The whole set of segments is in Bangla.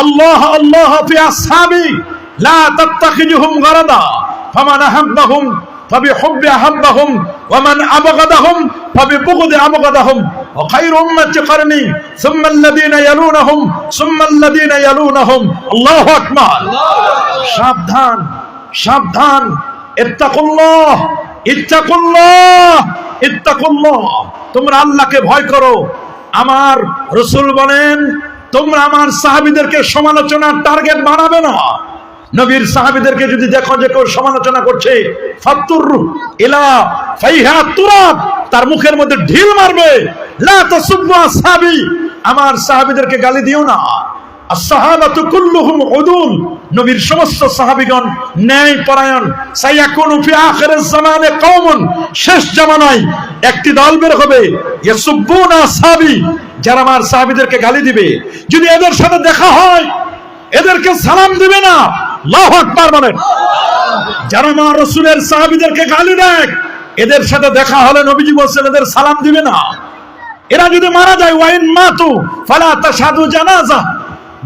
الله الله في أصحابي لا تتخذهم غرضا فمن أحبهم فبحب أحبهم ومن أبغضهم فببغض أبغضهم وخير أمة قرني ثم الذين يلونهم ثم الذين يلونهم الله أكبر সাবধান সাবধান ইত্তাকুল্লাহ ইত্তাকুল্লাহ ইত্তাকুল্লাহ তোমরা আল্লাহকে ভয় করো আমার রসুল বলেন তোমরা আমার সাহাবিদেরকে সমালোচনার টার্গেট বাড়াবে না। নবীর সাহাবিদেরকে যদি দেখো যে কেউ সমালোচনা করছে ফাতুর তার মুখের মধ্যে ঢিল মারবে। লা আমার সাহাবিদেরকে গালি দিও না। আসহাবাতু কুল্লুহুম নবীর সমস্ত ন্যায় পরায়ণ সাইয়াকুনু শেষ জামানায় একটি দল বের হবে যারা আমার সাহাবীদেরকে গালি দিবে। যদি এদের সাথে দেখা হয়, এদেরকে সালাম দিবে না। আল্লাহু আকবার যারা রাসূলের গালি এদের সাথে দেখা এদের সালাম দিবে না। এরা যদি মারা যায় ওয়াইন ফালা তাসাদু জানাজা।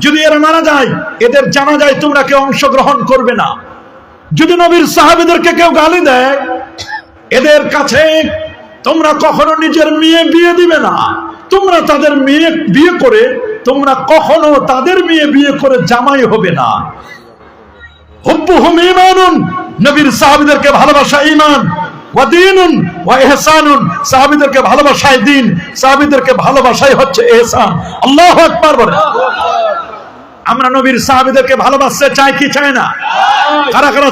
যদি এরা মারা যায়, এদের জানা যায় তোমরা কেউ অংশগ্রহণ করবে না। যদি নবীর সাহাবিদেরকে কেউ গালি দেয়, এদের কাছে তোমরা কখনো নিজের মেয়ে বিয়ে দিবে না। তোমরা তাদের মেয়ে বিয়ে করে, তোমরা কখনো তাদের মেয়ে বিয়ে করে জামাই হবে না। হুব্বুহুম ঈমানুন। নবীর সাহাবীদেরকে ভালোবাসা ঈমান। ওয়া ওয়া ইহসানুন। সাহাবীদেরকে ভালোবাসাই দিন। সাহাবীদেরকে ভালোবাসাই হচ্ছে ইহসান। আল্লাহু আকবার বলে। আমরা নবীর সাহাবীদেরকে ভালোবাসতে চাই কি চাই না? কারা কারা